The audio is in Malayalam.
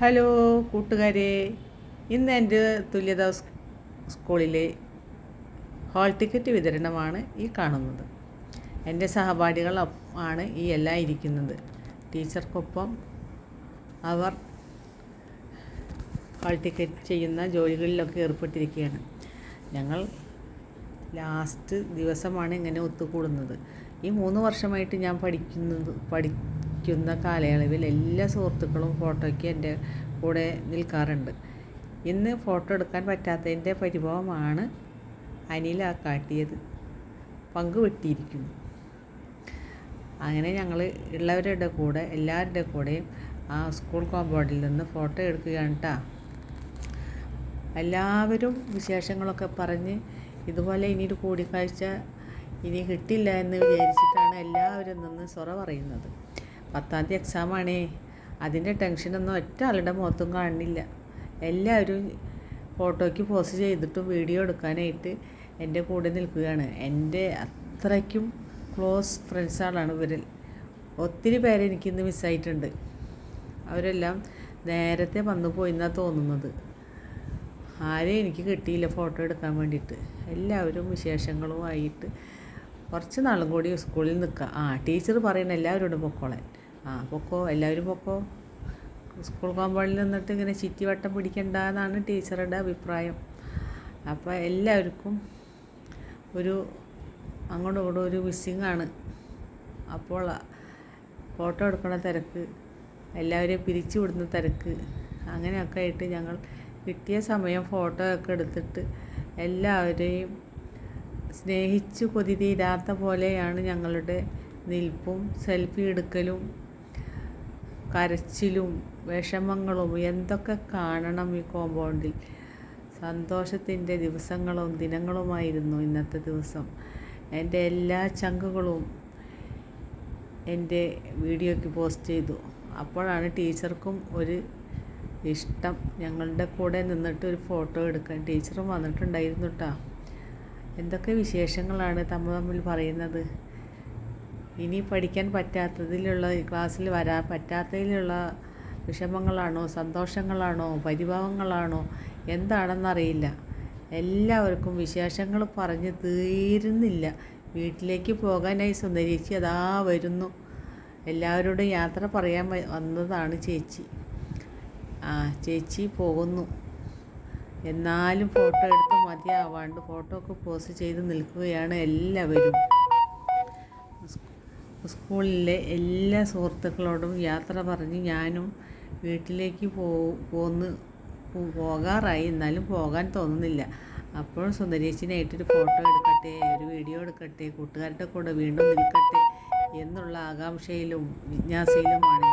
ഹലോ കൂട്ടുകാരെ ഇന്ന് എന്റെ തുല്യത സ്കൂളിലെ ഹാൾ ടിക്കറ്റ് വിതരണമാണ് ഈ കാണുന്നത്. എന്റെ സഹപാഠികൾ ആണ് ഈ എല്ലാം ഇരിക്കുന്നത്. ടീച്ചർക്കൊപ്പം അവർ ഹാൾ ടിക്കറ്റ് ചെയ്യുന്ന ജോലികളിലൊക്കെ ഏർപ്പെട്ടിരിക്കുകയാണ്. ഞങ്ങൾ ലാസ്റ്റ് ദിവസമാണ് ഇങ്ങനെ ഒത്തുകൂടുന്നത്. ഈ മൂന്ന് വർഷമായിട്ട് ഞാൻ പഠിക്കുന്നത് പഠിക്കുന്ന കാലയളവിൽ എല്ലാ സുഹൃത്തുക്കളും ഫോട്ടോയ്ക്ക് എന്റെ കൂടെ നിൽക്കാറുണ്ട്. ഇന്ന് ഫോട്ടോ എടുക്കാൻ പറ്റാത്തതിന്റെ പരിഭവമാണ് അനില കാട്ടിയത്. പങ്കുവെട്ടിയിരിക്കുന്നു. അങ്ങനെ ഞങ്ങൾ ഉള്ളവരുടെ കൂടെ എല്ലാവരുടെ കൂടെയും ആ സ്കൂൾ കോമ്പൗണ്ടിൽ നിന്ന് ഫോട്ടോ എടുക്കുകയാണ് കേട്ടോ എല്ലാവരും വിശേഷങ്ങളൊക്കെ പറഞ്ഞ് ഇതുപോലെ ഇനിയൊരു കൂടിക്കാഴ്ച ഇനി കിട്ടില്ല എന്ന് വിചാരിച്ചിട്ടാണ് എല്ലാവരും നിന്ന് സൊറ പറയുന്നത്. പത്താം തീയതി എക്സാമാണേ അതിന്റെ ടെൻഷനൊന്നും ഒറ്റ ആളുടെ മുഖത്തും കാണുന്നില്ല. എല്ലാവരും ഫോട്ടോയ്ക്ക് പോസ്റ്റ് ചെയ്തിട്ടും വീഡിയോ എടുക്കാനായിട്ട് എന്റെ കൂടെ നിൽക്കുകയാണ്. എന്റെ അത്രയ്ക്കും ക്ലോസ് ഫ്രണ്ട്സുകളാണ് ഇവരിൽ. ഒത്തിരി പേരെ എനിക്കിന്ന് മിസ്സായിട്ടുണ്ട് അവരെല്ലാം നേരത്തെ വന്നു പോയിന്നാണ് തോന്നുന്നത്. ആരെയും എനിക്ക് കിട്ടിയില്ല ഫോട്ടോ എടുക്കാൻ വേണ്ടിയിട്ട്. എല്ലാവരും വിശേഷങ്ങളുമായിട്ട് കുറച്ച് നാളും കൂടി സ്കൂളിൽ നിൽക്കുക. ആ ടീച്ചർ പറയുന്ന എല്ലാവരോടും പൊക്കോളാൻ. ആ പൊക്കോ? എല്ലാവരും പൊക്കോ? സ്കൂൾ കോമ്പൗണ്ടിൽ നിന്നിട്ട് ഇങ്ങനെ ചുറ്റിവട്ടം പിടിക്കണ്ട എന്നാണ് ടീച്ചറുടെ അഭിപ്രായം. അപ്പോൾ എല്ലാവർക്കും ഒരു അങ്ങോട്ടും ഇങ്ങോട്ടും ഒരു മിസ്സിങ് ആണ്. അപ്പോൾ ഫോട്ടോ എടുക്കണ തിരക്ക് എല്ലാവരെയും പിരിച്ചു വിടുന്ന തിരക്ക് അങ്ങനെയൊക്കെ ആയിട്ട് ഞങ്ങൾ കിട്ടിയ സമയം ഫോട്ടോ ഒക്കെ എടുത്തിട്ട് എല്ലാവരെയും സ്നേഹിച്ചു കൊതി പോലെയാണ് ഞങ്ങളുടെ നിൽപ്പും സെൽഫി എടുക്കലും കരച്ചിലും വിഷമങ്ങളും എന്തൊക്കെ കാണണം ഈ കോമ്പൗണ്ടിൽ സന്തോഷത്തിന്റെ ദിവസങ്ങളും ദിനങ്ങളുമായിരുന്നു ഇന്നത്തെ ദിവസം. എന്റെ എല്ലാ ചങ്കുകളും എന്റെ വീഡിയോയ്ക്ക് പോസ്റ്റ് ചെയ്തു. അപ്പോഴാണ് ടീച്ചർക്കും ഒരു ഇഷ്ടം. ഞങ്ങളുടെ കൂടെ നിന്നിട്ട് ഒരു ഫോട്ടോ എടുക്കാൻ. ടീച്ചറും വന്നിട്ടുണ്ടായിരുന്നു കേട്ടോ എന്തൊക്കെ വിശേഷങ്ങളാണ് തമ്മിൽ തമ്മിൽ പറയുന്നത്? ഇനി പഠിക്കാൻ പറ്റാത്തതിലുള്ള ക്ലാസ്സിൽ വരാൻ പറ്റാത്തതിലുള്ള വിഷമങ്ങളാണോ സന്തോഷങ്ങളാണോ പരിഭവങ്ങളാണോ എന്താണെന്നറിയില്ല. എല്ലാവർക്കും വിശേഷങ്ങൾ പറഞ്ഞ് തീരുന്നില്ല. വീട്ടിലേക്ക് പോകാനായി സുന്ദരിച്ചി അതാ വരുന്നു. എല്ലാവരോടും യാത്ര പറയാൻ വന്നതാണ് ചേച്ചി. ആ ചേച്ചി പോകുന്നു. എന്നാലും ഫോട്ടോ എടുത്ത് മതിയാവാണ്ട് ഫോട്ടോ ഒക്കെ പോസ്റ്റ് ചെയ്ത് നിൽക്കുകയാണ് എല്ലാവരും. സ്കൂളിലെ എല്ലാ സുഹൃത്തുക്കളോടും യാത്ര പറഞ്ഞ് ഞാനും വീട്ടിലേക്ക് പോന്ന് പോകാറായി. എന്നാലും പോകാൻ തോന്നുന്നില്ല. അപ്പോൾ സുന്ദരേച്ചിനായിട്ടൊരു ഫോട്ടോ എടുക്കട്ടെ ഒരു വീഡിയോ എടുക്കട്ടെ കൂട്ടുകാരുടെ കൂടെ വീണ്ടും നിൽക്കട്ടെ എന്നുള്ള ആകാംക്ഷയിലും ജിജ്ഞാസയിലുമാണ്